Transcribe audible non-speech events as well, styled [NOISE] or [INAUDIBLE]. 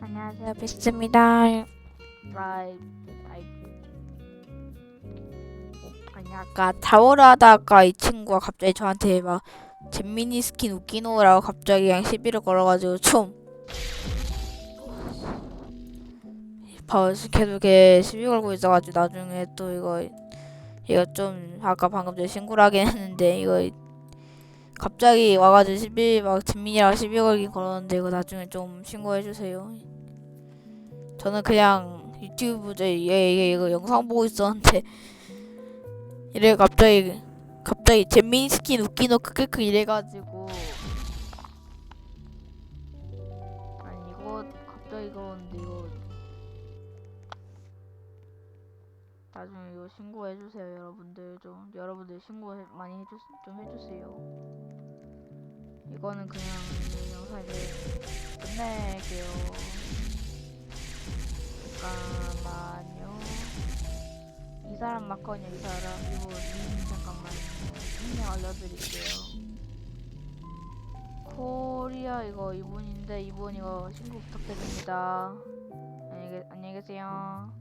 안녕하세요, 비스입니다. 라이브, 라이브. 아니 아까 타워를 하다가 이 친구가 갑자기 저한테 막 잼미니 스킨 웃기노라고 갑자기 그냥 시비를 걸어가지고 좀 봐, 계속 이렇게 시비 걸고 있어가지고 나중에 또 이거 이거 좀 아까 방금 전에 신고를 하긴 했는데 이거 갑자기 와가지고 시비 막 잼민이랑 시비 걸긴 걸었는데 이거 나중에 좀 신고해 주세요. 저는 그냥 유튜브 제 얘, 얘 이거 영상 보고 있었는데 [LAUGHS] 이래 갑자기 갑자기 잼민 스킨 웃기노 크크크 이래가지고 아니 이거 갑자기 그러는데 이거 나중에 이거 신고해 주세요 여러분들 좀 여러분들 신고 해- 많이 해주 좀 해주세요. 이거는 그냥 이 영상 이제 끝낼게요. 잠깐만요. 이 사람 맞거든요, 이 사람. 이거 님 잠깐만요. 닉네임 알려드릴게요. 코리아 이거 이분인데 이분 이거 신고 부탁드립니다. 안녕히, 계- 안녕히 계세요.